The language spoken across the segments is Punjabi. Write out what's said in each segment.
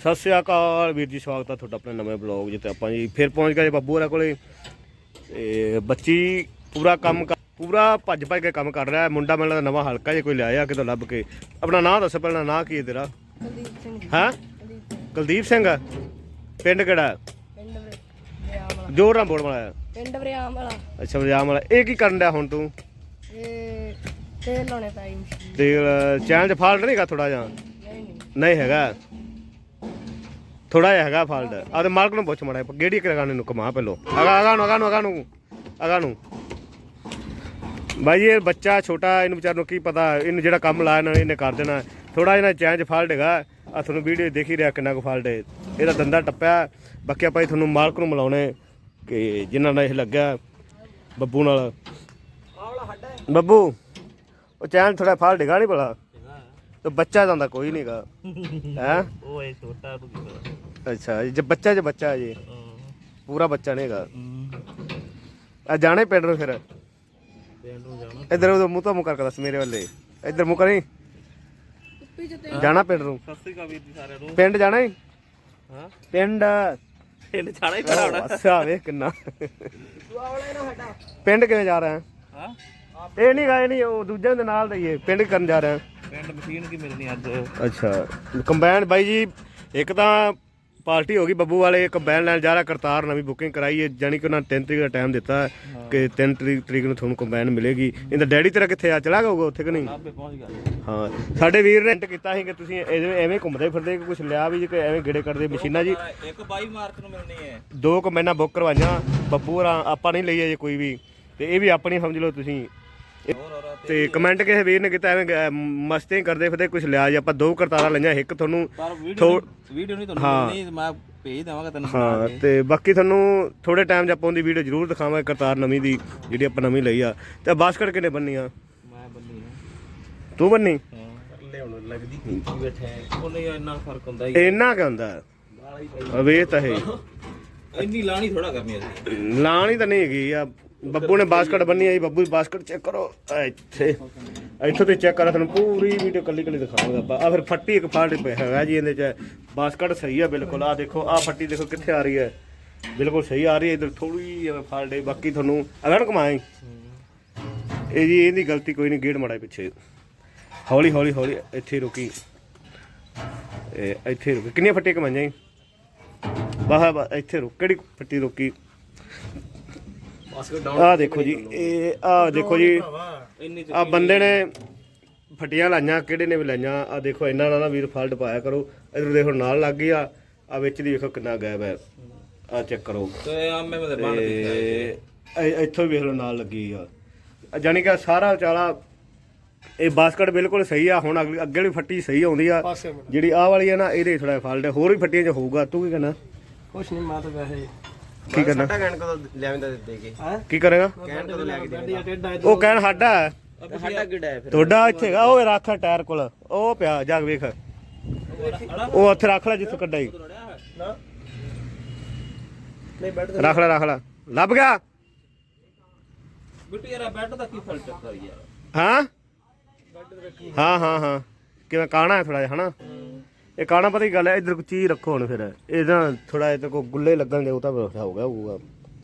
ਸਤਿ ਸ਼੍ਰੀ ਅਕਾਲ ਵੀਰ ਜੀ ਸਵਾਗਤ ਹੈ ਤੁਹਾਡਾ ਆਪਣੇ ਨਵੇਂ ਬਲੌਗ ਜਿੱਤੇ ਆਪਾਂ ਜੀ ਫਿਰ ਪਹੁੰਚ ਗਏ ਬੱਬੂ ਹੋਰਾਂ ਕੋਲੇ। ਤੇ ਬੱਚੀ ਪੂਰਾ ਕੰਮ ਪੂਰਾ ਭੱਜ ਭੱਜ ਕੇ ਕੰਮ ਕਰ ਰਿਹਾ ਹੈ। ਮੁੰਡਾ ਮੈਨੂੰ ਲੱਗਦਾ ਨਵਾਂ ਹਲਕਾ ਜੇ ਕੋਈ ਲਿਆਇਆ ਕਿਤੋਂ ਲੱਭ ਕੇ। ਆਪਣਾ ਨਾਂ ਦੱਸ ਪਹਿਲਾਂ ਨਾਂ ਕੀ ਹੈ ਤੇਰਾ? ਕੁਲਦੀਪ ਸਿੰਘ ਹਾਂ? ਕੁਲਦੀਪ ਸਿੰਘ? ਪਿੰਡ ਕਿਹੜਾ? ਪਿੰਡ ਵਰਿਆਮ ਵਾਲਾ। ਜੋਰ ਨਾਲ ਬੋਲ ਮਾਇਆ ਪਿੰਡ ਵਰਿਆਮ ਵਾਲਾ। ਅੱਛਾ ਵਜਾਮ ਵਾਲਾ। ਇਹ ਕੀ ਕਰਨ ਡਿਆ ਹੁਣ ਤੂੰ? ਇਹ ਤੇਲ ਲਾਉਣੇ ਪੈ ਮਸ਼ੀਨ ਤੇ ਚੈਨਲ 'ਚ ਫਾਲਟ ਨਹੀਂਗਾ ਥੋੜਾ ਜਿਹਾ? ਨਹੀਂ ਨਹੀਂ। ਨਹੀਂ ਹੈਗਾ। ਥੋੜਾ ਜਿਹਾ ਹੈਗਾ ਫਾਲਟ। ਆ ਤੇ ਮਾਲਕ ਨੂੰ ਪੁੱਛ ਮੜਾ ਕਿਹੜੀ ਕਰਗਾਣੇ ਨੂੰ ਕਮਾ ਪਹਿਲੋ? ਅਗਾ ਅਗਾ ਨੂੰ ਅਗਾ ਨੂੰ ਅਗਾ ਨੂੰ ਅਗਾ ਨੂੰ। ਬਾਈ ਇਹ ਬੱਚਾ ਛੋਟਾ ਇਹਨੂੰ ਵਿਚਾਰ ਨੂੰ ਕੀ ਪਤਾ ਇਹਨੂੰ ਜਿਹੜਾ ਕੰਮ ਲਾਇਆ ਨਾ ਇਹਨੇ ਕਰ ਦੇਣਾ। ਥੋੜਾ ਇਹਨਾਂ ਚੈਂਜ ਫਾਲਟ ਹੈਗਾ। ਆ ਤੁਹਾਨੂੰ ਵੀਡੀਓ ਦੇਖ ਹੀ ਰਿਹਾ ਕਿੰਨਾ ਕੁ ਫਾਲਟ ਹੈ। ਇਹਦਾ ਦੰਦਾ ਟੱਪਿਆ। ਬਾਕੀ ਆਪਾਂ ਇਹ ਤੁਹਾਨੂੰ ਮਾਲਕ ਨੂੰ ਮਿਲਾਉਣੇ ਕਿ ਜਿਨ੍ਹਾਂ ਨਾਲ ਇਹ ਲੱਗਾ ਬੱਬੂ ਨਾਲ। ਬੱਬੂ ਉਹ ਚੈਨ ਥੋੜਾ ਫਾਲਟ ਹੈਗਾ ਨਹੀਂ ਭਲਾ। ਤੇ ਬੱਚਾ ਜਾਂਦਾ ਕੋਈ ਨਹੀਂਗਾ ਹੈ? ਓਏ ਛੋਟਾ ਤੂੰ ਕੀ ਪਤਾ ਅੱਛਾ ਜੇ ਬੱਚਾ ਜੇ ਬੱਚਾ ਹੈ। ਜੀ ਪੂਰਾ ਬੱਚਾ ਨਹੀਂ ਹੈਗਾ। ਆ ਜਾਣੇ ਪਿੰਡ ਨੂੰ ਫਿਰ। ਪਿੰਡ ਨੂੰ ਜਾਣਾ। ਇੱਧਰ ਉਧਰ ਮੂੰਹ ਤੋਂ ਮੂੰਹ ਕਰਕੇ ਦੱਸ ਮੇਰੇ ਵੱਲੇ। ਇੱਧਰ ਮੂੰਹ ਕਰੀ। ਤੇ ਜਾਣਾ ਪਿੰਡ ਨੂੰ। ਸਤਿ ਸ੍ਰੀ ਅਕਾਲ ਵੀਰ ਜੀ ਸਾਰਿਆਂ ਨੂੰ। ਪਿੰਡ ਜਾਣਾ ਹੀ? ਹਾਂ। ਪਿੰਡ। ਪਿੰਡ ਜਾਣਾ ਹੀ ਪੈਣਾ। ਹੁਣ ਅੱਛਾ ਵੇਖ ਕਿੰਨਾ। ਨਾ ਪਿੰਡ ਕਿਵੇਂ ਜਾ ਰਿਹਾ? ਹਾਂ। ਇਹ ਨਹੀਂ ਗਏ ਨਹੀਂ ਉਹ ਦੂਜੇ ਦੇ ਨਾਲ ਦਈਏ ਪਿੰਡ ਕਰਨ ਜਾ ਰਿਹਾ। ਪਿੰਡ ਮਸ਼ੀਨ ਕੀ ਮਿਲਣੀ ਅੱਜ? ਅੱਛਾ ਕੰਬਾਈਨ ਬਾਈ ਜੀ ਇੱਕ ਤਾਂ ਪਾਰਟੀ ਹੋ ਗਈ ਬੱਬੂ ਵਾਲੇ ਕੰਬਾਈਨ ਲੈਣ ਜਾ ਰਿਹਾ ਕਰਤਾਰ ਨਵੀਂ ਬੁਕਿੰਗ ਕਰਾਈ ਹੈ ਜਾਨੀ ਕਿ ਉਹਨਾਂ 3 ਤਰੀਕ ਦਾ ਟਾਈਮ ਦਿੱਤਾ ਹੈ ਕਿ 3 ਤਰੀਕ ਤਰੀਕ ਨੂੰ ਤੁਹਾਨੂੰ ਕੰਬਾਈਨ ਮਿਲੇਗੀ। ਇਹਦਾ ਡੈਡੀ ਤੇਰਾ ਕਿੱਥੇ ਆ? ਚਲਾ ਹੋਊਗਾ ਉੱਥੇ ਕਿ ਨਹੀਂ? ਨਾਭੇ ਪਹੁੰਚ ਗਿਆ। ਹਾਂ ਸਾਡੇ ਵੀਰ ਨੇ ਇੰਟ ਕੀਤਾ ਸੀ ਕਿ ਤੁਸੀਂ ਐਵੇਂ ਐਵੇਂ ਘੁੰਮਦੇ ਫਿਰਦੇ ਕਿ ਕੁਝ ਲਿਆ ਵੀ ਜੀ ਕਿ ਐਵੇਂ ਗੇੜੇ ਕਰਦੇ ਮਸ਼ੀਨਾਂ ਜੀ। ਇੱਕ 22 ਮਾਰਚ ਨੂੰ ਮਿਲਣੀ ਹੈ। ਦੋ ਕੰਬਾਈਨਾਂ ਬੁੱਕ ਕਰਵਾਈਆਂ ਬੱਬੂ ਹੋਰਾਂ ਆਪਾਂ ਨਹੀਂ ਲਈ ਅਜੇ ਕੋਈ ਵੀ ਤੇ ਇਹ ਵੀ ਆਪਣੀ ਸਮਝ ਲਓ ਤੁਸੀਂ। ਹੋਰ ਤੇ ਕਮੈਂਟ ਕਿਸੇ ਵੀਰ ਨੇ ਕੀਤਾ ਐਵੇਂ ਗ- ਮਸਤੀ ਕਰਦੇ ਫਿਰਦੇ ਕੁਝ ਲਿਆ ਜੀ ਆਪਾਂ ਦੋ ਕਰਤਾਰਾਂ ਲਈਆਂ ਇੱਕ ਤੁਹਾਨੂੰ ਪਰ ਵੀਡੀਓ ਥੋ- ਵੀਡੀਓ ਨਹੀਂ ਤੁਹਾਨੂੰ ਮਿਲਣੀ ਮੈਂ ਭੇਜ ਦੇਵਾਂਗਾ ਤੈਨੂੰ ਹਾਂ ਤੇ ਬਾਕੀ ਤੁਹਾਨੂੰ ਥੋੜੇ ਟਾਈਮ 'ਚ ਆਪਾਂ ਉਹਦੀ ਵੀਡੀਓ ਜ਼ਰੂਰ ਦਿਖਾਵਾਂਗੇ ਕਰਤਾਰ ਨਵੀਂ ਦੀ ਜਿਹੜੀ ਆਪਾਂ ਨਵੀਂ ਲਈ ਆ। ਤੇ ਬਾਸਕਟ ਕਿੰਨੇ ਬੰਨੀਆਂ ਮੈਂ ਬੰਨੀ ਹਾਂ ਤੂੰ ਬੰਨੀ? ਹਾਂ। ਲੈ ਹੁਣ ਲੱਗਦੀ ਕੀ ਬੈਠਾ ਉਹ ਨਹੀਂ ਇੰਨਾ ਫ਼ਰਕ ਹੁੰਦਾ ਹੀ। ਇੰਨਾ ਕਿ ਹੁੰਦਾ। ਅਵੇ ਤਾਂ ਹੈ ਇੰਨੀ ਲਾਣੀ ਥੋੜਾ ਕਰਨੀ ਅਸੀਂ। ਲਾਣੀ ਤਾਂ ਨਹੀਂ ਹੈਗੀ ਆ ਬੱਬੂ ਨੇ ਬਾਸਕਟ ਬੰਨੀ ਆਈ ਬੱਬੂ ਦੀ ਬਾਸਕਟ ਚੈੱਕ ਕਰੋ। ਆ ਇੱਥੇ, ਇੱਥੋਂ ਤੇ ਚੈੱਕ ਕਰਾ ਤੁਹਾਨੂੰ ਪੂਰੀ ਵੀਡੀਓ ਕੱਲੀ ਕੱਲੀ ਦਿਖਾਵਾਂਗਾ ਆਪਾਂ। ਆ ਫਿਰ ਫੱਟੀ ਇੱਕ ਫਾਲਟ ਪਿਆ ਹੈਗਾ ਜੀ, ਇਹਦੇ ਚ ਬਾਸਕਟ ਸਹੀ ਆ ਬਿਲਕੁਲ। ਆ ਦੇਖੋ ਆ ਫੱਟੀ ਦੇਖੋ ਕਿੱਥੇ ਆ ਰਹੀ ਹੈ। ਬਿਲਕੁਲ ਸਹੀ ਆ ਰਹੀ ਹੈ, ਇਧਰ ਥੋੜੀ ਜਿਹਾ ਫਾਲਟ ਹੈ, ਬਾਕੀ ਤੁਹਾਨੂੰ ਅਗਰ ਕਮਾਏ ਇਹ ਜੀ, ਇਹਦੀ ਗਲਤੀ ਕੋਈ ਨਹੀਂ ਗੇੜ ਮਾੜਾ ਪਿੱਛੇ। ਹੌਲੀ ਹੌਲੀ ਹੌਲੀ, ਇੱਥੇ ਰੁਕੀ। ਇੱਥੇ ਰੁਕੀ। ਕਿੰਨੀਆਂ ਫੱਟੀਆਂ ਕਮਾਈਆਂ ਜੀ? ਵਾਹ, ਇੱਥੇ ਰੁਕ, ਕਿਹੜੀ ਫੱਟੀ ਰੁਕੀ? ਆ ਦੇਖੋ ਜੀ ਇਹ ਆ ਦੇਖੋ ਜੀ ਆ ਬੰਦੇ ਨੇ ਫਟੀਆਂ ਲਾਈਆਂ ਕਿਹੜੇ ਨੇ ਵੀ ਲਾਈਆਂ ਆ ਦੇਖੋ ਇਹਨਾਂ ਨਾਲ ਨਾ ਵੀਰ ਫਾਲਟ ਪਾਇਆ ਕਰੋ। ਇਧਰ ਦੇਖੋ ਨਾਲ ਲੱਗ ਗਈ ਆ ਆ ਵਿੱਚ ਦੀ ਵੇਖੋ ਕਿੰਨਾ ਗੈਪ ਹੈ। ਆ ਚੈੱਕ ਕਰੋ। ਤੇ ਆਮੇ ਮਦੇ ਇੱਥੋਂ ਵੀ ਵੇਖ ਲਓ ਨਾਲ ਲੱਗੀ ਆ। ਆ ਜਾਣੀ ਕਿ ਸਾਰਾ ਵਿਚਾਲਾ ਇਹ ਬਾਸਕਟ ਬਿਲਕੁਲ ਸਹੀ ਆ ਹੁਣ ਅਗਲੀ- ਅੱਗੇ ਵਾਲੀ ਫੱਟੀ ਸਹੀ ਆਉਂਦੀ ਆ। ਜਿਹੜੀ ਆਹ ਵਾਲੀ ਆ ਨਾ ਇਹਦੇ ਥੋੜਾ ਫਾਲਟ ਹੈ ਹੋਰ ਵੀ ਫੱਟੀਆਂ 'ਚ ਹੋਊਗਾ। ਤੂੰ ਕੀ ਕਰਨਾ ਕੁਛ ਨਹੀਂ ਮੈਂ ਤਾਂ ਵੈਸੇ ਕੀ ਕਰਨਾ? ਕਹਿਣ ਕਦੋਂ ਲਿਆਵੇਂ ਦੇ ਕੇ। ਹੈ? ਕੀ ਕਰੇਗਾ? ਕਹਿਣ ਕਦੋਂ ਲੈ ਕੇ ਉਹ ਕਹਿਣ ਸਾਡਾ ਹੈ। ਸਾਡਾ ਕਿਹੜਾ ਹੈ ਫਿਰ? ਤੁਹਾਡਾ ਇੱਥੇ ਹੈਗਾ ਉਹ ਰੱਖ ਟਾਇਰ ਕੋਲ। ਉਹ ਪਿਆ ਜਗ ਵੇਖ। ਉਹ ਉੱਥੇ ਰੱਖ ਲੈ ਜਿੱਥੋਂ ਕੱਢਾ ਹੀ ਨਹੀਂ ਬੈਠ ਰੱਖ ਲੈ ਰੱਖ ਲੈ। ਲੱਭ ਗਿਆ? ਬਿੱਟੂ ਯਾਰ ਬੈੱਡ ਦਾ ਕੀ ਫਲ ਚੱਕਰ ਯਾਰ? ਹਾਂ? ਹਾਂ ਹਾਂ ਹਾਂ। ਕਿਵੇਂ ਕਾਣਾ ਹੈ ਥੋੜਾ ਜਿਹਾ ਹਨਾ? ਇਹ ਕਾਣਾ ਪਤਾ ਕੀ ਗੱਲ ਹੈ? ਇਧਰ ਕੋਈ ਚੀਜ਼ ਰੱਖੋ ਹੁਣ ਫਿਰ। ਇਹਦਾ ਥੋੜਾ ਜਿਹਾ ਕੋ ਗੁੱਲੇ ਲੱਗਣਗੇ ਉਹ ਤਾਂ ਫਿਰ ਹੋਊਗਾ ਹੋਊਗਾ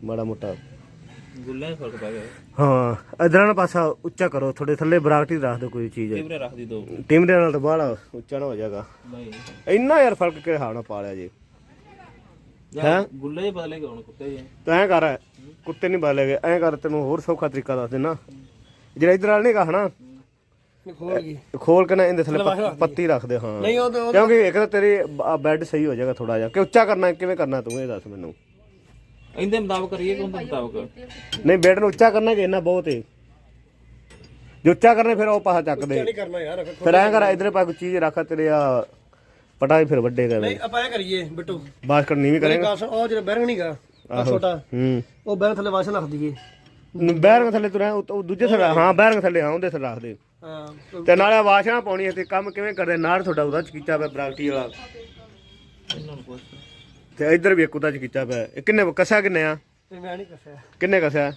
ਮਾੜਾ ਮੋਟਾ। ਗੁੱਲਿਆਂ 'ਚ ਫ਼ਰਕ ਪੈ ਗਿਆ। ਹਾਂ ਇਧਰ ਨਾਲ ਪਾਸਾ ਉੱਚਾ ਕਰੋ ਥੋੜੇ ਥੱਲੇ ਬਰਾਕਟੀ ਰੱਖ ਦਿਓ ਕੋਈ ਚੀਜ਼। ਟਿਬਰੇ ਰੱਖ ਦੀ ਦੋ। ਟੀਮ ਦੇ ਨਾਲ ਤਾਂ ਬਾਹਲਾ ਉੱਚਾ ਨਾ ਹੋ ਜਾਏਗਾ। ਨਹੀਂ ਇੰਨਾ ਯਾਰ ਫ਼ਰਕ ਕਿਹੜੇ ਹਾਲ ਨਾਲ ਪਾ ਲਿਆ ਜੀ? ਯਾਰ ਗੁੱਲੇ ਹੀ ਬਦਲੇ ਗਏ ਹੁਣ ਕੁੱਤੇ ਜੀ ਤੂੰ ਐਂ ਕਰ ਕੁੱਤੇ ਨਹੀਂ ਬਦਲੇਗੇ ਐਂ ਕਰ ਤੈਨੂੰ ਹੋਰ ਸੌਖਾ ਤਰੀਕਾ ਦੱਸ ਦੇਣਾ। ਜਿਹੜਾ ਇਧਰ ਵਾਲ ਨਹੀਂ ਕਹਣਾ ਖੋਲ ਗਈ। ਖੋਲ ਕੇ ਨਾ ਇਹਦੇ ਥੱਲੇ ਪੱਤ- ਪੱਤੀ ਰੱਖ ਦੇ ਹਾਂ। ਨਹੀਂ ਉਹ ਤਾਂ ਕਿਉਂਕਿ ਇੱਕ ਤਾਂ ਤੇਰੀ ਬੈੱਡ ਸਹੀ ਹੋ ਜਾਏਗਾ ਥੋੜਾ ਜਿਹਾ। ਕਿ ਉੱਚਾ ਕਰਨਾ ਕਿਵੇਂ ਕਰਨਾ ਤੂੰ ਇਹ ਦੱਸ ਮੈਨੂੰ? ਇਹਦੇ ਮੁਤਾਬਕ ਕਰੀਏ ਕਿ ਉਹਦੇ ਮੁਤਾਬਕ? ਨਹੀਂ ਬੈੱਡ ਨੂੰ ਉੱਚਾ ਕਰਨਾ ਕਿ ਇੰਨਾ ਬਹੁਤ ਹੈ ਜੇ ਉੱਚਾ ਕਰਨੇ ਫਿਰ ਉਹ ਪਾਸਾ ਚੱਕ ਦੇ ਨਹੀਂ ਕਰਨਾ ਯਾਰ ਫਿਰ ਐਂ ਕਰ ਇਧਰੇ ਪਾ ਕੋਈ ਚੀਜ਼ ਰੱਖ ਤੇਰੇ ਆ ਪਟਾ ਫਿਰ ਵੱਡੇ ਕਰ। ਨਹੀਂ ਆਪਾਂ ਇਹ ਕਰੀਏ ਬਿੱਟੂ। ਬਾਸਕਟ ਨਹੀਂ ਵੀ ਕਰੇਗਾ। ਕਾਸ ਉਹ ਜਿਹੜਾ ਬੈਰੰਗ ਨਹੀਂਗਾ ਆ ਛੋਟਾ ਹੂੰ। ਉਹ ਬੈਰੰਗ ਥੱਲੇ ਵਾਸ਼ ਰੱਖ ਦਈਏ। ਬੈਰੰਗ ਥੱਲੇ ਤੁਰਿਆ ਉਹ ਉਹ ਦੂਜੇ ਥੱਲੇ ਹਾਂ ਬੈਰੰਗ ਥੱਲੇ ਹਾਂ ਉਹਦੇ ਥੱਲੇ ਰੱਖ ਦੇ। ਤੇ ਨਾਲੇ ਵਾਸ਼ਣਾ ਪਾਉਣੀ ਹੈ ਤੇ ਕੰਮ ਕਿਵੇਂ ਕਰਦੇ? ਨਾੜ ਤੁਹਾਡਾ ਉਹਦਾ ਚਕੀਚਾ ਪਿਆ ਬਰਾਕਟੀ ਵਾਲਾ। ਇਹਨਾਂ ਨੂੰ ਪੁੱਛ। ਤੇ ਇੱਧਰ ਵੀ ਇੱਕ ਉਹਦਾ ਚਕੀਚਾ ਪਿਆ। ਇਹ ਕਿੰਨੇ ਕਸਾ ਕਿੰਨੇ ਆ? ਤੇ ਮੈਂ ਨਹੀਂ ਕੱਸਿਆ। ਕਿੰਨੇ ਕਸਿਆ?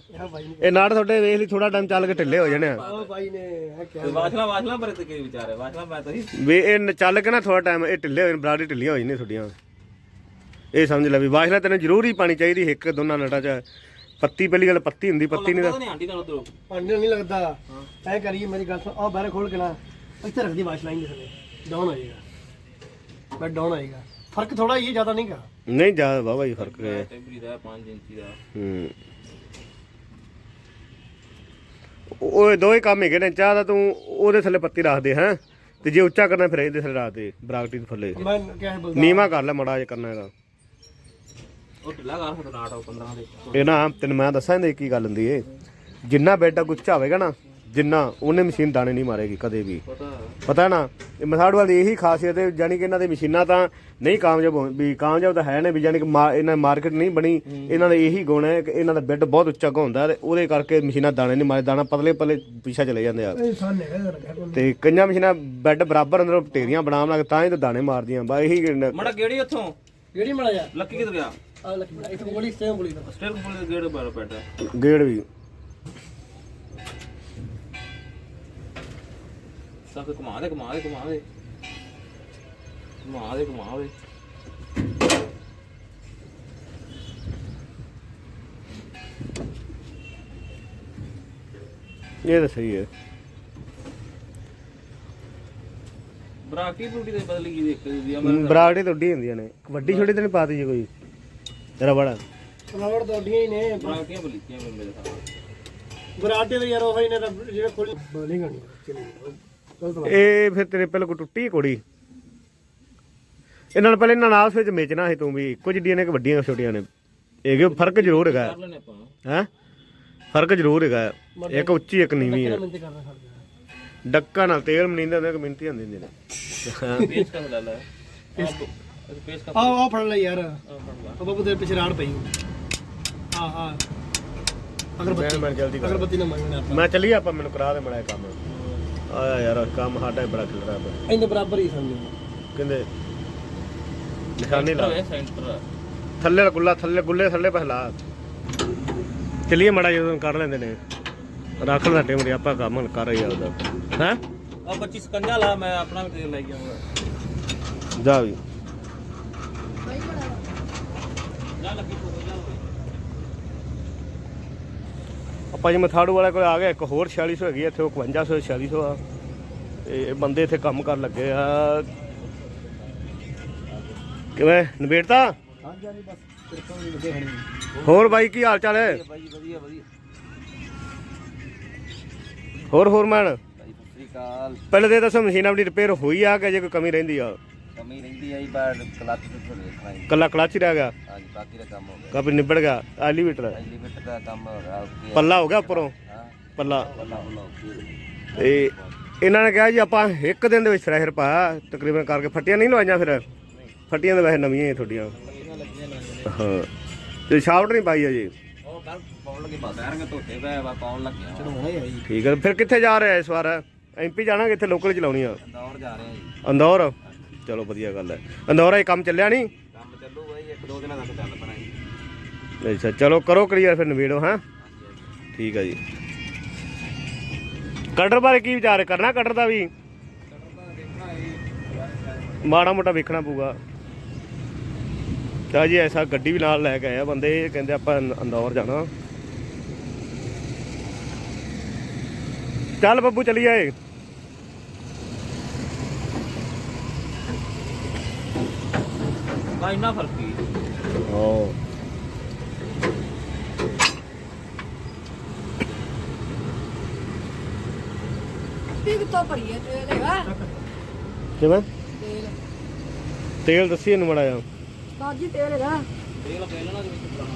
ਇਹ ਨਾੜ ਤੁਹਾਡੇ ਵੇਖ ਲਈ ਥੋੜਾ ਟਾਈਮ ਚੱਲ ਕੇ ਢਿੱਲੇ ਹੋ ਜਾਣੇ ਆ। ਉਹ ਬਾਈ ਨੇ ਇਹ ਕਿਹਾ। ਵਾਸ਼ਲਾ ਵਾਸ਼ਲਾ ਪਰ ਤੇ ਕੀ ਵਿਚਾਰ ਹੈ? ਵਾਸ਼ਲਾ ਮੈਂ ਤਾਂ ਹੀ ਵੀ ਇਹ ਚੱਲ ਕੇ ਨਾ ਥੋੜਾ ਟਾਈਮ ਇਹ ਢਿੱਲੇ ਹੋਏ ਬਰਾੜੀ ਢਿੱਲੀਆਂ ਹੋ ਜਾਂਦੀਆਂ ਤੁਹਾਡੀਆਂ। ਇਹ ਸਮਝ ਲੈ ਵੀ ਬਾਸ਼ਲਾ ਤੈਨੂੰ ਜ਼ਰੂਰੀ ਪਾਣੀ ਚਾਹੀਦੀ ਇੱਕ ਦੋਨਾਂ ਨਟਾਂ 'ਚ। ਪੱਤੀ ਪਹਿਲੀ ਗੱਲ ਪੱਤੀ ਹੁੰਦੀ ਪੱਤੀ ਨਹੀਂ ਪਤਾ ਨਹੀਂ ਆਂਟੀ ਨਾਲ ਉਧਰੋਂ। ਪਾਣੀ ਨਹੀਂ ਲੱਗਦਾ। ਐ ਕਰੀਏ ਮੇਰੀ ਗੱਲ ਸੁਣ ਆ ਬਾਹਰ ਖੋਲ ਕੇ ਨਾ ਇੱਥੇ ਰੱਖ ਦੀ ਵਾਸ਼ ਲਾਈਨ ਦੇ ਥੱਲੇ। ਡਾਊਨ ਆਏਗਾ। ਮੈਂ ਡਾਊਨ ਆਏਗਾ। ਫ਼ਰਕ ਥੋੜਾ ਹੀ ਹੈ ਜ਼ਿਆਦਾ ਨਹੀਂਗਾ ਨਹੀਂ ਜ਼ਿਆਦਾ ਬਾਬਾ ਜੀ ਫ਼ਰਕ ਹੈ। ਟੈਂਪਰੀ ਦਾ 5 ਇੰਚੀ ਦਾ। ਹੂੰ। ਉਹ ਦੋਏ ਕੰਮ ਹੈਗੇ ਨੇ ਚਾਹ ਦਾ ਤੂੰ ਉਹਦੇ ਥੱਲੇ ਪੱਤੀ ਰੱਖ ਦੇ ਹੈ। ਤੇ ਜੇ ਉੱਚਾ ਕਰਨਾ ਫਿਰ ਇਹਦੇ ਥੱਲੇ ਰੱਖ ਦੇ ਬਰਾਕਟੀ ਦੇ ਥੱਲੇ। ਮੈਂ ਕਿਹਾ ਬਲਦਾ ਨੀਵਾ ਕਰ ਲੈ ਮੜਾ ਜੇ ਕਰਨਾ ਹੈਗਾ। ਉਹ ਢਿੱਲਾ ਕਰ ਫਿਰ ਨਾਟ ਉਹ 15 ਦੇ। ਇਹ ਨਾ ਤੈਨੂੰ ਮੈਂ ਦੱਸਾਂ ਇਹਦੀ ਕੀ ਗੱਲ ਹੁੰਦੀ ਏ। ਜਿੰਨਾ ਬੈੱਡ ਉੱਚਾ ਹੋਵੇਗਾ ਨਾ ਜਿੰਨਾ ਉਹਨੇ ਮਸ਼ੀਨ ਦਾਣੇ ਨਹੀਂ ਮਾਰੇਗੀ ਕਦੇ ਵੀ। ਪਤਾ। ਪਤਾ ਹੈ ਨਾ ਇਹ ਮਸਾੜ ਵਾਲੀ ਇਹੀ ਖਾਸੀਅਤ ਹੈ ਜਾਨੀ ਕਿ ਇਹਨਾਂ ਦੀ ਮਸ਼ੀਨਾਂ ਤਾਂ ਨਹੀਂ ਕਾਮਯਾਬ ਹੋ ਵੀ ਕਾਮਯਾਬ ਤਾਂ ਹੈ ਨੇ ਵੀ ਜਾਨੀ ਕਿ ਮਾ- ਇਹਨਾਂ ਮਾਰਕੀਟ ਨਹੀਂ ਬਣੀ। ਇਹਨਾਂ ਦਾ ਇਹੀ ਗੁਣ ਹੈ ਕਿ ਇਹਨਾਂ ਦਾ ਬੈੱਡ ਬਹੁਤ ਉੱਚਾ ਹੁੰਦਾ ਤੇ ਉਹਦੇ ਕਰਕੇ ਮਸ਼ੀਨਾਂ ਦਾਣੇ ਨਹੀਂ ਮਾਰੇ ਦਾਣਾ ਪਤਲੇ ਪਤਲੇ ਪਿੱਛਾ ਚਲੇ ਜਾਂਦੇ ਆ। ਇਹ ਸਾਨ ਹੈਗਾ ਇਹਦਾ ਰੱਖਿਆ ਕੋਈ। ਤੇ ਕਈਆਂ ਮਸ਼ੀਨਾਂ ਬੈੱਡ ਬਰਾਬਰ ਅੰਦਰੋਂ ਢੇਰੀਆਂ ਬਣਾਉਣ ਲੱਗ ਤਾਂ ਹੀ ਤਾਂ ਦਾਣੇ ਮਾਰਦੀਆਂ ਬਾ ਇਹੀ ਗੱਲ- ਮੜਾ ਕਿਹੜੀ ਉੱਥੋਂ? ਕਿਹੜੀ ਮੜਾ ਜਾ? ਲੱਕੀ ਕਿੱਧਰ ਗਿਆ? ਗੋਲੀ ਸੇਮ ਗੋਲੀ ਦਾ ਸਭ ਘੁਮਾ ਦੇ ਘੁਮਾ ਦੇ ਘੁਮਾ ਦੇ। ਘੁਮਾ ਦੇ ਘੁਮਾ ਦੇ। ਇਹ ਤਾਂ ਸਹੀ ਹੈ। ਬਰਾਕੀ ਬਰੂਟੀ ਦੇ ਬਦਲੀ ਕੀ ਦੇਖ ਕੇ ਆ ਬਰਾੜੀ ਤਾਂ ਉੱਡੀ ਹੁੰਦੀਆਂ ਨੇ। ਵੱਡੀ ਛੋਟੀ ਤਾਂ ਨਹੀਂ ਪਾਤੀ ਜੀ ਕੋਈ। ਰਬੜ ਰਬੜ ਤੁਹਾਡੀਆਂ ਹੀ ਨੇ। ਬਰਾਕੀਆਂ ਬਲੀਤੀਆਂ ਮੇਰੇ ਸਾਹ ਬਰਾਡੇ ਦੇ ਯਾਰ ਉਹ ਹੀ ਨੇ ਤਾਂ ਜਿਹੜੇ ਖੋਲੀ ਬੋਲੀ ਗਣੀ ਚਲੀ ਇਹ ਫਿਰ ਤੇਰੇ ਪਹਿਲਾਂ ਕੋਈ ਟੁੱਟੀ ਹੈ ਕੋੜੀ ਇਹਨਾਂ ਨਾਲ ਪਹਿਲੇ ਇਹਨਾਂ ਨਾਲ ਆਪਸ ਵਿੱਚ ਮੇਚਣਾ ਸੀ ਤੂੰ ਵੀ। ਇੱਕੋ ਜਿੱਡੀਆਂ ਨੇ ਕਿ ਵੱਡੀਆਂ ਛੋਟੀਆਂ ਨੇ? ਇਹ ਕਿ ਫ਼ਰਕ ਜ਼ਰੂਰ ਹੈਗਾ। ਹੈ? ਫ਼ਰਕ ਜ਼ਰੂਰ ਹੈਗਾ। ਇੱਕ ਉੱਚੀ ਇੱਕ ਨੀਵੀਂ ਹੈ। ਡੱਕਾ ਨਾਲ ਤੇਲ ਮਨੀਂਦੇ ਹੁੰਦੇ ਕਿ ਮਿੰਤੀ ਹੁੰਦੀ ਨੇ। ਕਰ ਲੈ। ਲੈ ਪੇਸ ਕਰ ਆ ਆ ਫੜ ਲੈ ਯਾਰ। ਆ ਬਾਬੂ ਦੇ ਪਿਛੇ ਰਾੜ ਪਈ ਆ ਆ ਅਗਰਬੱਤੀ ਮੈਂ ਜਲਦੀ ਕਰ। ਅਗਰਬੱਤੀ ਨਾ ਮੰਗਣਾ ਮੈਂ ਚੱਲੀ ਆਪਾਂ ਮੈਨੂੰ ਕਰਾ ਦੇ ਮੜਾ ਕੰਮ। ਆਇਆ ਯਾਰ ਕੰਮ ਸਾਡਾ ਹੀ ਬੜਾ ਖਿਲ ਰਿਹਾ ਪਿਆ। ਇਹਦੇ ਬਰਾਬਰ ਹੀ ਸਮਝੋ। ਕਹਿੰਦੇ ਨਿਸ਼ਾਨੀ ਲਾ। ਸੈਂਟਰ ਥੱਲੇ ਗੁੱਲਾ ਥੱਲੇ ਗੁੱਲੇ ਥੱਲੇ ਪਹਿਲਾ ਚੱਲੀਏ ਮੜਾ ਜਦੋਂ ਕਰ ਲੈਂਦੇ ਨੇ। ਰੱਖ ਲੈ ਟੇਮਰੀ ਆਪਾਂ ਕੰਮ ਹੁਣ ਕਰ ਰਹੀ ਆ ਉਹਦਾ ਹੈ? ਆ 25 ਸਕੰਜਾ ਲਾ ਮੈਂ ਆਪਣਾ ਵੀ ਲੈ ਕੇ ਆਉਂਗਾ। ਜਾ ਵੀ ਜਾ ਲੱਗੀ ਤੂੰ ਜਾ ਆਪਾਂ ਜੀ ਮਥਾੜੂ ਵਾਲੇ ਕੋਲ ਆ ਗਏ, ਇੱਕ ਹੋਰ 4600 ਹੈਗੀ ਇੱਥੇ ਉਹ 5500 4600 ਆ। ਤੇ ਇਹ ਬੰਦੇ ਇੱਥੇ ਕੰਮ ਕਰਨ ਲੱਗੇ ਆ। ਕਿਵੇਂ? ਨਵੇੜਤਾ ਹਾਂਜੀ ਹਾਂਜੀ ਬਸ ਕਿਰਪਾ ਨਹੀਂ ਲੱਗੇ ਖਣੀ ਹੋਰ ਬਾਈ, ਕੀ ਹਾਲ ਚਾਲ ਹੈ? ਬਾਈ ਵਧੀਆ ਵਧੀਆ ਹੋਰ ਹੋਰ ਮੈਨ ਪਹਿਲੇ ਦੇ ਦੱਸੋ, ਮਸ਼ੀਨ ਆਪਣੀ ਰਿਪੇਅਰ ਹੋਈ ਆ ਕਿ ਜੇ ਕੋਈ ਕਮੀ ਰਹਿੰਦੀ ਆ? ਕਮੀ ਰਹਿੰਦੀ ਆਈ ਬਾਰ ਕਲੱਚ ਤੇ ਥੋੜੇ ਦੇਖਣਾ ਜੀ ਕੱਲਾ ਕਲਚ ਹੀ ਰਹਿ ਗਿਆ? ਹਾਂਜੀ ਬਾਕੀ ਦਾ ਕੰਮ ਹੋ ਗਿਆ। ਕਾਪੀ ਨਿਬੜ ਗਿਆ? ਐਲੀਵੇਟਰ ਐਲੀਵੇਟਰ ਦਾ ਕੰਮ ਹੋ ਗਿਆ ਓਕੇ ਪੱਲਾ ਹੋ ਗਿਆ ਉੱਪਰੋਂ? ਹਾਂ। ਪੱਲਾ। ਓਕੇ ਤੇ ਇਹਨਾਂ ਨੇ ਕਿਹਾ ਜੀ ਆਪਾਂ ਇੱਕ ਦਿਨ ਦੇ ਵਿੱਚ ਫਰੈਸ਼ਰ ਪਾਇਆ ਤਕਰੀਬਨ ਕਰਕੇ ਫੱਟੀਆਂ ਨਹੀਂ ਲਵਾਈਆਂ ਫਿਰ? ਫੱਟੀਆਂ ਤਾਂ ਵੈਸੇ ਨਵੀਆਂ ਹੀ ਤੁਹਾਡੀਆਂ। ਹਾਂ। ਤੇ ਸ਼ਾਫਟ ਨਹੀਂ ਪਾਈ ਅਜੇ ਉਹ ਕਰ ਪਾਉਣ ਲੱਗੇ ਬਸ। ਯਾਰ ਧੋਤੇ ਪਏ ਵਾ ਪਾਉਣ ਲੱਗਿਆ ਚੜਾਉਣਾ ਹੀ ਆ ਜੀ ਠੀਕ ਹੈ ਫਿਰ ਕਿੱਥੇ ਜਾ ਰਿਹਾ ਇਸ ਵਾਰ? ਐਮਪੀ ਜਾਣਾ ਕਿੱਥੇ ਲੋਕਲ ਚਲਾਉਣੀ ਆ ਦੌੜ ਜਾ ਰਹੇ ਆ ਜੀ। ਅੰਦੌਰ? ਚਲੋ ਵਧੀਆ ਗੱਲ ਹੈ। ਅੰਦੌਰ ਇਹ ਕੰਮ ਚੱਲਿਆ ਨਹੀਂ? ਕੰਮ ਚੱਲੂ ਬਾਈ ਇੱਕ ਦੋ ਦਿਨਾਂ ਤੱਕ ਚੱਲ ਪਣਾ ਜੀ। ਅੱਛਾ ਚਲੋ ਕਰੋ ਕਲੀਅਰ ਫਿਰ ਨਵੇੜੋ ਹਾਂ? ਠੀਕ ਹੈ ਜੀ। ਕਟਰ ਬਾਰੇ ਕੀ ਵਿਚਾਰ? ਕਰਨਾ ਕਟਰ ਦਾ ਵੀ? ਮਾੜਾ ਮੋਟਾ ਵੇਖਣਾ ਪਊਗਾ। ਚਾ ਜੀ ਐਸਾ ਗੱਡੀ ਵੀ ਨਾਲ ਲੈ ਕੇ ਆਇਆ ਬੰਦੇ ਇਹ ਕਹਿੰਦੇ ਆਪਾਂ ਅੰਦੌਰ ਜਾਣਾ। ਚੱਲ ਬੱਬੂ ਚਲੀਏ। ਬਾ ਇੰਨਾ ਫ਼ਰਕ ਹੀ? ਓ ਵੀ ਕਿੱਥੋਂ ਭਰੀਏ ਤੇਲ ਹੈਗਾ? ਕਿਵੇਂ? ਤੇਲ। ਤੇਲ ਦੱਸੀ ਇਹਨੂੰ ਮੜਾ ਜਾ ਬਾਜੀ ਤੇਲ ਹੈਗਾ। ਤੇਲ ਪਹਿਲਾਂ ਦੇ ਵਿੱਚ ਪੁਰਾਣਾ।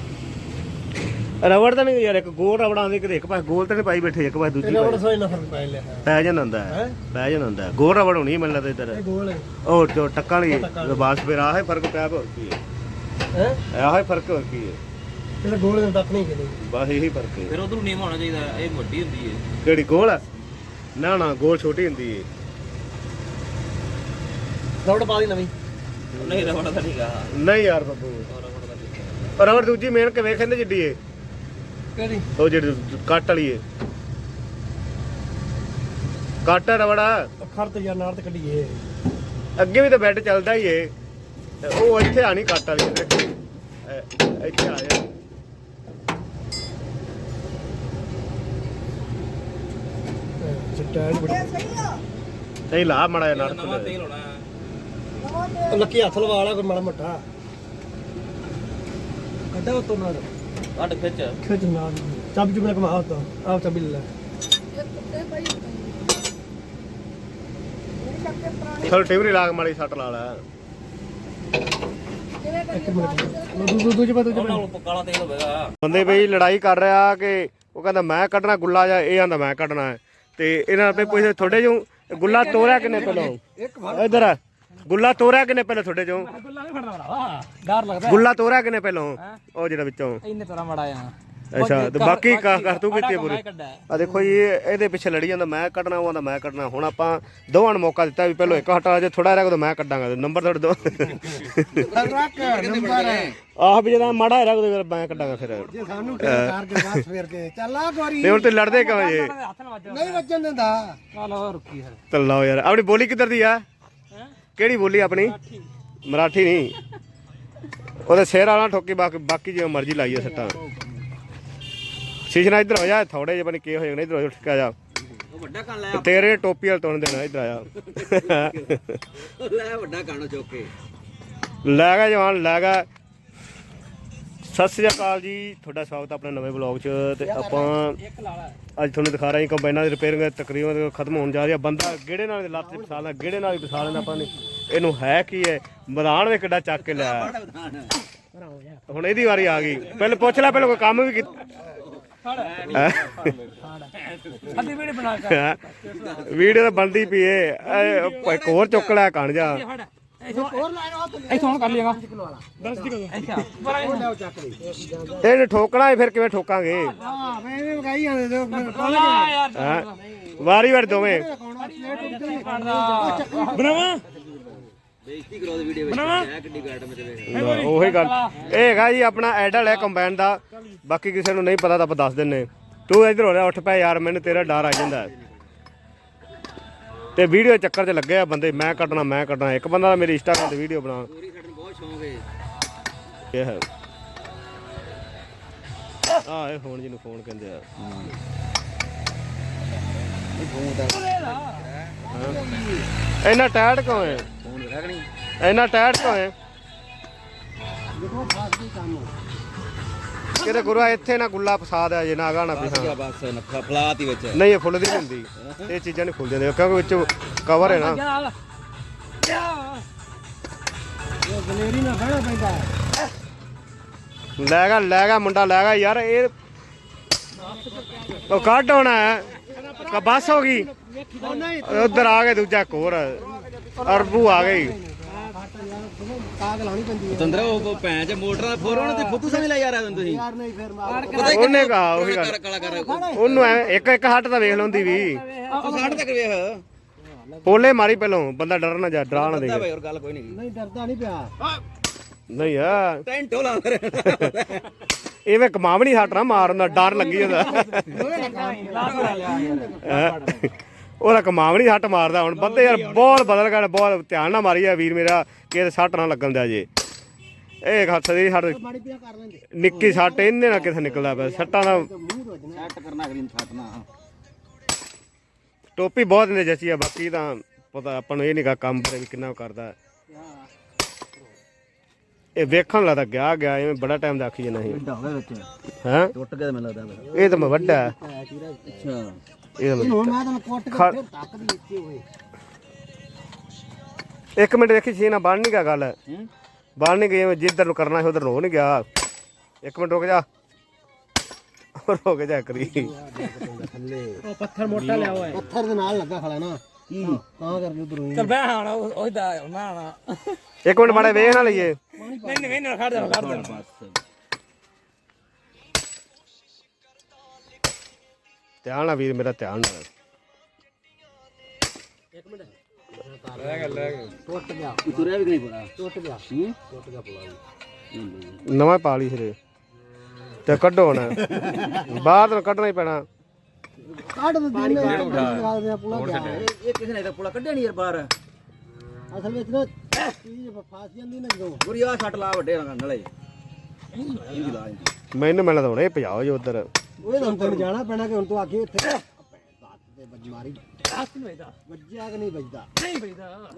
ਰਬੜ ਤਾਂ ਨਹੀਂ ਯਾਰ ਇੱਕ ਗੋਲ ਰਬੜ ਆਉਂਦੀ ਕਿਤੇ ਇੱਕ ਪਾਸੇ ਗੋਲ ਤੇ ਨਹੀਂ ਪਾਈ ਬੈਠੇ ਇੱਕ ਪਾਸੇ ਦੂਜੀ ਇਹਦਾ ਪਾਈ। ਬੜਾ ਸੋਈ ਨਾ ਫ਼ਰਕ ਪੈ ਲਿਆ ਹੈ ਪੈ ਜਾਂਦਾ ਹੁੰਦਾ ਹੈ ਪੈ ਜਾਂਦਾ ਹੁੰਦਾ ਹੈ। ਗੋਲ ਰਬੜ ਹੋਣੀ ਮੈਨੂੰ ਲੱਗਦਾ ਇੱਧਰ। ਇਹ ਗੋਲ ਹੈ। ਉਹ ਜੋ ਟੱਕਾਂ ਵਾਲੀ ਬਾਸ ਫਿਰ ਆਹ ਹੀ ਫ਼ਰਕ ਪਿਆ ਹੋਰ ਕੀ ਹੈ। ਹੈ? ਆਹ ਹੀ ਫ਼ਰਕ ਹੋਰ ਕੀ ਹੈ? ਇਹਦਾ ਗੋਲ ਦੇ ਤੱਕ ਨਹੀਂ ਕਿਤੇ। ਬਸ ਇਹੀ ਫ਼ਰਕ ਹੈ। ਫਿਰ ਉਧਰ ਨੀਮ ਹੋਣਾ ਚਾਹੀਦਾ ਇਹ ਵੱਡੀ ਹੁੰਦੀ ਹੈ ਕਿਹੜੀ ਗੋਲ ਹੈ ਨਾ ਨਾ ਗੋਲ ਛੋਟੀ ਹੁੰਦੀ ਹੈ ਰਬੜ ਪਾ ਦੀ ਨਵੀਂ। ਨਹੀਂ ਰਵਣਾ ਤਾਂ ਨਹੀਂਗਾ ਨਹੀਂ ਯਾਰ ਬੱਬੂ। ਦਾ ਨਹੀਂ ਰਬੜ ਦੂਜੀ ਮੇਨ ਕੇ ਵੇਖਣ ਦੇ ਜਿੱਡੀ ਹੈ ਕਿਹੜੀ? ਉਹ ਜਿਹੜੀ ਕੱਟ ਵਾਲੀ ਏ। ਕੱਟ ਆ ਰਬੜਾ। ਖੜ ਤੇ ਯਾਰ ਨਾਲ ਤੇ ਕੱਢੀਏ ਅੱਗੇ ਵੀ ਤਾਂ ਬੈੱਡ ਚੱਲਦਾ ਹੀ ਏ। ਤੇ ਉਹ ਇੱਥੇ ਆਣੀ ਕੱਟ ਵਾਲੀ ਦੇਖ ਇੱਥੇ ਆ ਜਾ। ਸਟੈਂਡ ਬੜੀ ਨਹੀਂ ਲਾ ਮੜਾ ਨਾਲ ਨਵਾਂ ਤੇਲ ਹੋਣਾ ਲੱਕੀ ਹੱਥ ਲਵਾ ਵਾਲਾ ਕੋਈ ਮਾੜਾ ਮੋਟਾ। ਕੱਢਾ ਉਤੋਂ ਨਾਲ। ਕੱਢ ਖਿੱਚ। ਖਿੱਚ ਨਾਲ। ਚਾਬੀ ਚੁਬੀ ਕਮਾ ਉਤੋਂ। ਆਹ ਚਾਬੀ ਲੈ ਲੈ। ਚਲ ਟਿਵਰੀ ਲਾਗ ਮਾੜੀ ਸੱਟ ਲਾ ਲੈ ਕਿਵੇਂ ਇੱਕ ਕਰੀਏ ਮਿੰਟ ਦੂ ਦੂ ਦੂਜੇ ਪਾਸੇ ਦੂਜੇ ਉਹਨਾਂ ਪਾਸੇ ਕੋਲ ਕਾਲਾ ਤੇਲ ਹੋਵੇਗਾ ਬੰਦੇ ਬਈ ਲੜਾਈ ਕਰ ਰਿਹਾ ਕਿ ਉਹ ਕਹਿੰਦਾ ਮੈਂ ਕੱਢਣਾ ਗੁੱਲਾ ਜਾਂ ਇਹ ਆਂਦਾ ਮੈਂ ਕੱਢਣਾ ਹੈ। ਤੇ ਇਹਨਾਂ ਆਪੇ ਪੁੱਛਦੇ ਥੋੜੇ ਜੋ ਗੁੱਲਾ ਤੋਰਿਆ ਕਿਨੇ ਪਹਿਲਾਂ? ਇਧਰ ਆ। ਗੁੱਲਾ ਤੋਰਿਆ ਕਿਨੇ ਪਹਿਲਾਂ ਥੋੜੇ ਚੋਂ? ਗੁੱਲਾ ਨਹੀਂ ਫੜਦਾ ਭਰਾਵਾ। ਡਰ ਲੱਗਦਾ। ਗੁੱਲਾ ਤੋਰਿਆ ਕਿਨੇ ਪਹਿਲਾਂ? ਉਹ ਜਿਹੜਾ ਵਿੱਚੋਂ। ਇੰਨੇ ਤਰ੍ਹਾਂ ਮੜਾ ਆ ਅੱਛਾ ਤੇ ਬਾਕੀ ਕਾ ਕਰ ਤੂੰ ਕੀਤੀ ਪੂਰੀ? ਆ ਦੇਖੋ ਜੀ ਇਹ- ਇਹਦੇ ਪਿੱਛੇ ਲੜੀ ਜਾਂਦਾ ਮੈਂ ਕੱਢਣਾ ਉਹ ਆਂਦਾ ਮੈਂ ਕੱਢਣਾ। ਹੁਣ ਆਪਾਂ ਦੋਵਾਂ ਨੂੰ ਮੌਕਾ ਦਿੱਤਾ ਵੀ ਪਹਿਲਾਂ ਇੱਕ ਹਟਾ ਜੇ ਥੋੜਾ ਰਹਿ ਗਿਆ ਤਾਂ ਮੈਂ ਕੱਢਾਂਗਾ ਨੰਬਰ ਤੁਹਾਡੇ ਦੋ ਰੱਖ ਨੰਬਰ ਆਹ ਵੀ ਜਦੋਂ ਮਾੜਾ ਰਹਿ ਗਿਆ ਤਾਂ ਮੈਂ ਕੱਢਾਂਗਾ ਫਿਰ। ਜੇ ਸਾਨੂੰ ਕਾਰ ਕੇ ਬਾਅਦ ਸਵੇਰ ਕੇ ਚੱਲ ਆ ਗੋਰੀ। ਤੇ ਹੁਣ ਤੇ ਲੜਦੇ ਕਿਉਂ ਜੇ? ਨਹੀਂ ਵੱਜਣ ਦਿੰਦਾ। ਚਲੋ ਰੁਕੀ ਫਿਰ ਚੱਲ ਲਾਓ ਯਾਰ ਆਪਣੀ ਬੋਲੀ ਕਿੱਧਰ ਦੀ ਆ? ਕਿਹੜੀ ਬੋਲੀ ਆਪਣੀ? ਮਰਾਠੀ ਨਹੀਂ। ਉਹਦੇ ਸਿਰ ਵਾਲਾ ਠੋਕੀ ਬਾਕੀ ਬਾਕੀ ਜਿਵੇਂ ਮਰਜ਼ੀ ਲਾਈਏ ਸੱਟਾਂ। ਸ਼ੀਸ਼ਨਾ ਇੱਧਰ ਹੋ ਜਾ ਥੋੜੇ ਜਿਹੇ ਬਣ ਕੇ ਹੋ ਜਾਣੇ ਇੱਧਰ ਹੋ ਜਾ ਠਿਕਾ ਜਾ। ਉਹ ਵੱਡਾ ਕੰਨ ਲੈ ਤੇਰੇ ਟੋਪੀ ਵਾਲ ਤੋਣ ਦੇਣਾ ਇੱਧਰ ਆ ਜਾ। ਲੈ ਵੱਡਾ ਕੰਨ ਚੁੱਕ ਕੇ। ਲੈ ਗਿਆ ਜਵਾਨ ਲੈ ਗਿਆ। ਸਤਿ ਸ੍ਰੀ ਅਕਾਲ ਜੀ ਤੁਹਾਡਾ ਸਵਾਗਤ ਹੈ ਆਪਣੇ ਨਵੇਂ ਬਲੌਗ 'ਚ ਤੇ ਆਪਾਂ ਅੱਜ ਤੁਹਾਨੂੰ ਦਿਖਾ ਰਹੇ ਹਾਂ ਕੰਬਾਈਨਾਂ ਦੀ ਰਿਪੇਅਰਿੰਗ ਤਕਰੀਬਨ ਖਤਮ ਹੋਣ ਜਾ ਰਹੀ ਹੈ ਬੰਦਾ ਗੇੜੇ ਨਾਲ ਲੱਤ 'ਚ ਫਸਾ ਲੈਂਦਾ ਗੇੜੇ ਨਾਲ ਹੀ ਫਸਾ ਆਪਾਂ ਨੇ ਇਹਨੂੰ ਹੈ ਕੀ ਹੈ ਮੈਦਾਨ ਵਿੱਚ ਕਿੱਡਾ ਚੱਕ ਕੇ ਲਿਆ ਹੁਣ ਇਹਦੀ ਵਾਰੀ ਆ ਗਈ। ਪਹਿਲੇ ਪੁੱਛ ਲੈ ਪਹਿਲੇ ਕੋਈ ਕੰਮ ਵੀ ਕੀਤਾ। ਅੱਧੀ ਵੀਡੀਓ ਬਣਾ ਕੇ। ਵੀਡੀਓ ਤਾਂ ਬਣਦੀ ਪਈ ਏ। ਇਹ ਇੱਕ ਹੋਰ ਚੁੱਕ ਲਿਆ ਕਣ ਜਾ। ਇੱਥੋਂ ਹੁਣ ਕਰ ਲਿਆਗਾ ਦੱਸ ਦੀ ਕਦੋਂ। ਅੱਛਾ। ਪਰ ਇਹਨੂੰ ਠੋਕਣਾ ਹੈ ਫਿਰ ਕਿਵੇਂ ਠੋਕਾਂਗੇ? ਹਾਂ ਮੈਂ ਜਾਂਦੇ ਹੈਂ? ਵਾਰੀ ਵਾਰੀ ਦੋਵੇਂ। ਬਣਾਵਾ ਬੇਇੱਜ਼ਤੀ ਕਰੋ ਦੀ ਵੀਡੀਓ ਵਿੱਚ। ਹੈ ਕਿੱਡੀ ਗਾਰਡ ਮੇ ਤੇ ਉਹੀ ਗੱਲ। ਇਹ ਹੈਗਾ ਜੀ ਆਪਣਾ ਐਡਲ ਹੈ ਕੰਬਾਈਨ ਦਾ। ਬਾਕੀ ਕਿਸੇ ਨੂੰ ਨਹੀਂ ਪਤਾ ਤਾਂ ਆਪਾਂ ਦੱਸ ਦਿੰਨੇ ਤੂੰ ਇੱਧਰ ਹੋ ਰਿਹਾ ਉੱਠ ਪੈ ਯਾਰ ਮੈਨੂੰ ਤੇਰਾ ਡਰ ਆ ਜਾਂਦਾ ਹੈ। ਤੇ ਵੀਡੀਓ ਚੱਕਰ 'ਚ ਲੱਗੇ ਆ ਬੰਦੇ ਮੈਂ ਕੱਢਣਾ ਮੈਂ ਕੱਢਣਾ। ਇੱਕ ਬੰਦਾ ਤਾਂ ਮੇਰੀ ਇੰਸਟਾਗ੍ਰਾਮ ਤੇ ਵੀਡੀਓ ਬਣਾ। ਪੂਰੀ ਸਾਡੇ ਨੂੰ ਬਹੁਤ ਸ਼ੌਂਕ ਹੈ ਇਹ ਹੈ। ਆ ਇਹ ਫੋਨ ਜਿਹਨੂੰ ਫੋਨ ਕਹਿੰਦੇ ਆ। ਹਾਂ। ਇੰਨਾ ਟਾਇਟ ਕਿਉਂ ਹੈ? ਫੋਨ ਰੱਖਣੀ ਇੰਨਾ ਟਾਇਟ ਕਿਉਂ ਹੈ। ਕਿਤੇ ਗੁਰੂਆ ਇੱਥੇ ਨਾ ਗੁੱਲਾ ਫਸਾ ਦਿਆ ਜੇ ਨਾ ਆਗਾ ਨਾ ਗਿਆ ਬਸ ਨੱਖਾ ਫਲਾਤੀ ਵਿੱਚ। ਨਹੀਂ ਇਹ ਫੁੱਲਦੀ ਨਹੀਂ ਹੁੰਦੀ। ਇਹ ਚੀਜ਼ਾਂ ਨਹੀਂ ਫੁੱਲਦੀਆਂ ਨੇ ਕਿਉਂਕਿ ਵਿੱਚ ਕਵਰ ਹੈ ਨਾ। ਗਲੇਰੀ ਪੈਂਦਾ ਲੈ ਗਾ ਲੈ ਗਾ ਮੁੰਡਾ ਲੈ ਗਾ ਯਾਰ ਇਹ ਉਹ ਕੱਢ ਹੋਣਾ ਹੈ। ਕਾ ਬਸ ਹੋ ਗਈ। ਉਹ ਨਹੀਂ ਉਧਰ ਆ ਗਏ ਦੂਜਾ ਕੋਰ। ਅਰਬੂ ਆ ਗਈ ਕਾਗ ਲਾਉਣੀ ਪੈਂਦੀ ਹੈ ਤੰਦਰਾ ਉਹ ਭੈਣ ਚ ਮੋਟਰਾਂ ਦਾ ਫੋਰ ਉਹਨਾਂ ਤੇ ਫੁੱਦੂ ਸਮਝ ਲਿਆ ਯਾਰ ਆਦਨ ਤੁਸੀਂ। ਯਾਰ ਨਹੀਂ ਫਿਰ ਮਾਰ ਉਹਨੇ ਕਹਾ ਉਹੀ ਗੱਲ। ਕਾਲਾ ਕਰ। ਉਹਨੂੰ ਐਂ ਇੱਕ ਇੱਕ ਹੱਟ ਤਾਂ ਵੇਖ ਲੈਂਦੀ ਵੀ। ਉਹ ਸਾਡ ਤੱਕ ਵੇਖ। ਪੋਲੇ ਮਾਰੀ ਪਹਿਲੋਂ ਬੰਦਾ ਡਰ ਨਾ ਜਾ ਡਰਾ ਨਾ ਦੇ। ਦਾ ਭਾਈ ਹੋਰ ਗੱਲ ਕੋਈ ਨਹੀਂ। ਨਹੀਂ ਡਰਦਾ ਨਹੀਂ ਪਿਆ। ਨਹੀਂ ਆ। ਟੈਂਟ ਹੋਲਾ ਐਵੇਂ ਕਮਾਵਣੀ ਹੱਟ ਨਾ ਮਾਰਨ ਡਰ ਲੱਗੀ ਉਹਦਾ ਹੈਂ? ਉਹਦਾ ਕਮਾਵਣੀ ਹੱਟ ਮਾਰਦਾ ਹੁਣ। ਬੰਦੇ ਯਾਰ ਬਹੁਤ ਬਦਲ ਗਏ ਬਹੁਤ ਧਿਆਨ ਨਾਲ ਮਾਰੀ ਆ ਵੀਰ ਮੇਰਾ ਕਿ ਸੱਟ ਨਾ ਲੱਗਣ ਦਿਆ ਜੇ। ਇਹ ਹੱਥ ਦੀ ਹੱਟ ਮਾੜੀ ਪਿਆ ਕਰ ਲੈਂਦੇ। ਨਿੱਕੀ ਸੱਟ ਇਹਨੇ ਨਾਲ ਕਿੱਥੇ ਨਿਕਲਦਾ ਪਿਆ? ਸੱਟਾਂ ਦਾ ਸੈੱਟ ਕਰਨਾ ਅਗਲੀ ਨੂੰ ਛੱਡਣਾ ਟੋਪੀ ਬਹੁਤ ਨੇ ਜੱਚੀ ਆ ਬਾਕੀ ਤਾਂ ਪਤਾ ਆਪਾਂ ਨੂੰ ਇਹ ਨਹੀਂਗਾ ਕੰਮ ਪਰ ਵੀ ਕਿੰਨਾ ਕਰਦਾ। ਇਹ ਵੇਖਣ ਲੱਗਦਾ ਗਿਆ ਗਿਆ ਐਵੇਂ ਬੜਾ ਟਾਈਮ ਦਾ ਆਖੀ ਜਨਾ ਹੈ? ਟੁੱਟ ਗਿਆ ਮੈਨੂੰ ਲੱਗਦਾ ਇਹ ਤਾਂ ਮੈਂ ਵੱਡਾ। ਅੱਛਾ। ਇਹ ਤਾਂ ਮੈਂ- ਹੁਣ ਮੈਂ ਤਾਂ ਕੋਟ ਕੇ ਖੜ- ਫਿਰ ਤੱਕ ਦੀ ਇੱਥੇ ਹੋਏ। ਇੱਕ ਮਿੰਟ ਦੇਖੀ ਸੀ ਨਾ ਬਣ ਨਹੀਂ ਗਿਆ ਗੱਲ। ਹੂੰ? ਬਣ ਨਹੀਂ ਗਈ ਜਿੱਧਰ ਨੂੰ ਕਰਨਾ ਸੀ ਉਧਰ ਨੂੰ ਹੋ ਨਹੀਂ ਗਿਆ। ਇੱਕ ਮਿੰਟ ਰੁਕ ਜਾ। ਰੁਕ ਜਾ ਕਰੀ ਉਹ ਪੱਥਰ ਮੋਟਾ ਲਿਆ ਹੋਇਆ ਪੱਥਰ ਦੇ ਨਾਲ ਲੱਗਾ ਖੜਾ ਨਾ। ਕੀ? ਤਾਂ ਕਰਕੇ ਉਧਰੋਂ ਹੀ। ਚੱਲ ਬੈ ਹਾਂ ਉਹ ਦਾ ਨਾ ਨਾ ਇੱਕ ਮਿੰਟ ਮਾੜੇ ਵੇਖ ਨਾ ਲਈਏ। ਨਹੀਂ ਨਹੀਂ ਨਹੀਂ ਖੜ ਜਾ ਖੜ ਜਾ। ਬਸ। ਧਿਆਨ ਨਾਲ ਵੀਰ ਮੇਰਾ ਧਿਆਨ ਨਾਲ ਟੁੱਟ ਗਿਆ। ਤੁਰਿਆ ਵੀ ਨਹੀਂ ਪੜਾ ਟੁੱਟ ਗਿਆ। ਹੂੰ? ਟੁੱਟ ਗਿਆ ਪੁਲਾ ਨਵਾਂ ਪਾ ਲਈ ਸਿਰੇ ਤੇ ਕੱਢੋ ਹੁਣ। ਬਾਹਰ ਤੋਂ ਕੱਢਣਾ ਹੀ ਪੈਣਾ। ਕਾਢ ਦੇ ਦਿਨ ਲਗਾ ਦੇ ਪੁਲਾ ਗਿਆ ਇਹ ਕਿਸੇ ਨੇ ਤਾਂ ਪੁਲਾ ਕੱਢਿਆ ਨਹੀਂ ਯਾਰ ਬਾਹਰ। ਅਸਲ ਵਿੱਚ ਨਾ ਚੀਜ਼ ਫਾਸ ਜਾਂਦੀ ਨਾ ਜਦੋਂ। ਗੁਰੀ ਆ ਛੱਟ ਲਾ ਵੱਡੇ ਨਾਲ ਨਾਲੇ। ਲਾ ਮੈਨੂੰ ਮਿਲਦਾ ਹੁਣ ਇਹ ਭਜਾਓ ਜੋ ਉਧਰ। ਤਾਂ ਹੁਣ ਤੈਨੂੰ ਜਾਣਾ ਪੈਣਾ ਕਿ ਹੁਣ ਤੂੰ ਆਖੀ ਇੱਥੇ ਹੱਥ ਤੇ ਵੱਜ ਮਾਰੀ। ਹੱਥ ਨਹੀਂ ਵੱਜਦਾ। ਵੱਜਿਆ ਕਿ ਨਹੀਂ ਵੱਜਦਾ?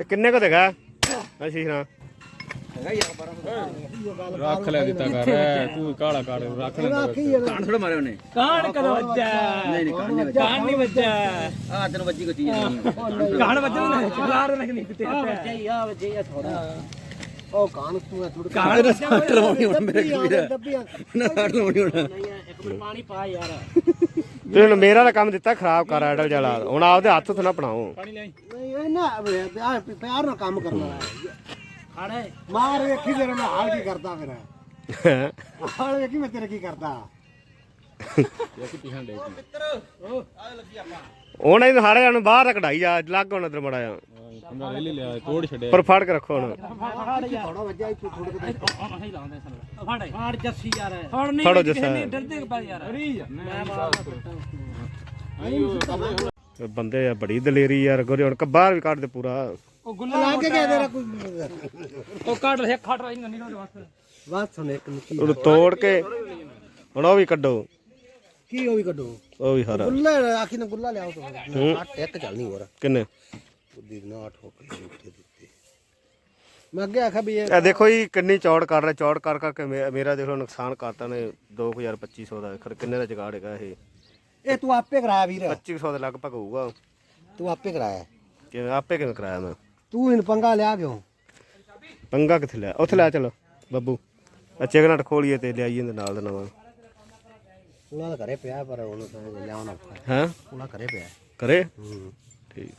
ਇਹ ਕਿੰਨੇ ਕੋ ਦੇਗਾ ਅਸੀਂ ਹਾਂ ਹੈਗਾ ਯਾਰ 12 ਰੱਖ ਲੈ ਦਿੱਤਾ ਕਰ। ਤੂੰ ਕਾਲਾ ਕਰ ਰੱਖ ਯਾਰ ਕਾਣ ਥੋੜਾ ਮਾਰਿਆ ਉਹਨੇ। ਕਾਣ ਕਦੋਂ ਵੱਜਾ ਨਹੀਂ ਨਹੀਂ ਕਾਣ ਨਹੀਂ ਵੱਜਾ ਕਾਣ ਨਹੀਂ ਵੱਜਾ ਆ ਤੈਨੂੰ ਵੱਜੀ ਕੋਈ ਚੀਜ਼ ਨਹੀਂ। ਕਾਣ ਵੱਜਾ ਨਾ ਚਲਾਰ ਲੱਗਣੀ ਕਿਤੇ ਵੱਜਿਆ ਹੀ ਆ ਵੱਜਿਆ ਥੋੜਾ ਉਹ ਕਾਨ ਤੂੰ ਥੋੜਾ ਕਾਣ ਵੱਜਾ ਲਵਾਉਣੀ ਹੁਣ ਮੇਰੇ ਵੀਰ ਦੱਬੀਆਂ ਨਾ ਹੱਟ ਲਵਾਉਣੀ ਹੁਣ। ਮਿੰਟ ਪਾਣੀ ਪਾ ਯਾਰ। ਤੁਸੀਂ ਹੁਣ ਮੇਰਾ ਤਾਂ ਕੰਮ ਦਿੱਤਾ ਖਰਾਬ ਕਰ ਐਡਲ ਜਲਾ। ਹੁਣ ਆਪਦੇ ਹੱਥ ਤੋਂ ਨਾ ਬਣਾਓ। ਨਹੀਂ ਇਹ ਨਾ ਪਿਆਰ ਪਿਆਰ ਨਾਲ ਕੰਮ ਕਰਨਾ ਹੈ। ਖਾਣਾ ਮਾਰ ਵੇਖੀ ਤੇਰੇ ਮੈਂ ਹਾਲ ਕੀ ਕਰਦਾ ਫਿਰ। ਹਾਲ ਵੇਖੀ ਮੈਂ ਤੇਰੇ ਕੀ ਕਰਦਾ। ਹੁਣ ਇਹ ਹਾੜੇ ਨੂੰ ਬਾਹਰ ਕਢਾਈ ਜਾ ਲੱਗ ਹੁਣ ਇਧਰ ਮੜਾ ਜਾ ਬੰਦਾ ਲੈ ਲਿਆ ਤੋੜ ਛੱਡਿਆ ਪਰ ਫੜ ਕੇ ਰੱਖੋ ਹੁਣ। ਥੋੜਾ ਵੱਜਿਆ ਇੱਥੇ ਥੋੜੇ ਫੜ ਫੜ ਜੱਸੀ। ਯਾਰ ਫੜ ਨਹੀਂ ਫੜੋ ਜੱਸਾ। ਡਰਦੇ ਪਾ ਯਾਰ ਇਹ ਬੰਦੇ ਆ ਬੜੀ ਦਲੇਰੀ ਯਾਰ ਗੋਰੇ ਹੁਣ ਬਾਹਰ ਵੀ ਕੱਢ ਦੇ ਪੂਰਾ। ਉਹ ਗੁੱਲਾ ਲਾ ਕੇ ਗਿਆ ਤੇਰਾ ਕੋਈ ਉਹ ਕੱਢ ਰਿਹਾ ਖੜ ਰਹੀ ਨਹੀਂ ਨਿਕਲ ਵਾਸਤੇ ਬਸ ਸੁਣ ਇੱਕ ਨਿੱਕੀ ਤੋੜ ਕੇ ਹੁਣ ਉਹ ਵੀ ਕੱਢੋ। ਕੀ ਉਹ ਵੀ ਕੱਢੋ? ਉਹ ਵੀ ਹਰਾ। ਗੁੱਲਾ ਆਖੀ ਨੇ ਗੁੱਲਾ ਲਿਆਓ ਤੂੰ ਅੱਠ ਇੱਕ ਚੱਲਣੀ ਹੋਰ। ਕਿੰਨੇ? ਬੁੱਧੀ ਨਾ ਠੋਕ ਕੇ ਉੱਤੇ ਦਿੱਤੇ। ਮੈਂ ਅੱਗੇ ਆਖਿਆ ਵੀ ਇਹ ਦੇਖੋ ਜੀ ਕਿੰਨੀ ਚੌੜ ਕਰ ਰਿਹਾ ਚੌੜ ਕਰ ਕਰਕੇ ਮੇਰਾ ਦੇਖ ਲਓ ਨੁਕਸਾਨ ਕਰਤਾ ਨੇ 2000 2500 ਦਾ। ਖਰ ਕਿੰਨੇ ਦਾ ਜਗਾੜ ਹੈਗਾ ਇਹ? ਇਹ ਤੂੰ ਆਪੇ ਕਰਾਇਆ ਵੀਰ। 2500 ਦੇ ਲਗਭਗ ਹੋਊਗਾ। ਤੂੰ ਆਪੇ ਕਰਾਇਆ। ਕਿਵੇਂ ਆਪੇ ਕਿਵੇਂ ਕਰਾਇਆ ਮੈਂ? ਤੂੰ ਇਹਨੂੰ ਪੰਗਾ ਲਿਆ ਕਿਉਂ? ਪੰਗਾ ਕਿੱਥੇ ਲਿਆ? ਉੱਥੇ ਲੈ ਚਲੋ ਬੱਬੂ। ਅੱਛੇ ਘਨਾਟ ਖੋਲੀਏ ਤੇ ਲਿਆਈਏ ਨਾਲ ਦਾ ਨਵਾਂ ਉਹਨਾਂ ਦਾ ਘਰੇ ਪਿਆ ਪਰ ਉਹਨੂੰ ਤਾਂ ਲਿਆਉਣਾ ਔਖਾ ਹੈ ਹੈਂ ਉਹਨਾਂ ਘਰੇ ਪਿਆ ਕਰੇ ਹੂੰ ਠੀਕ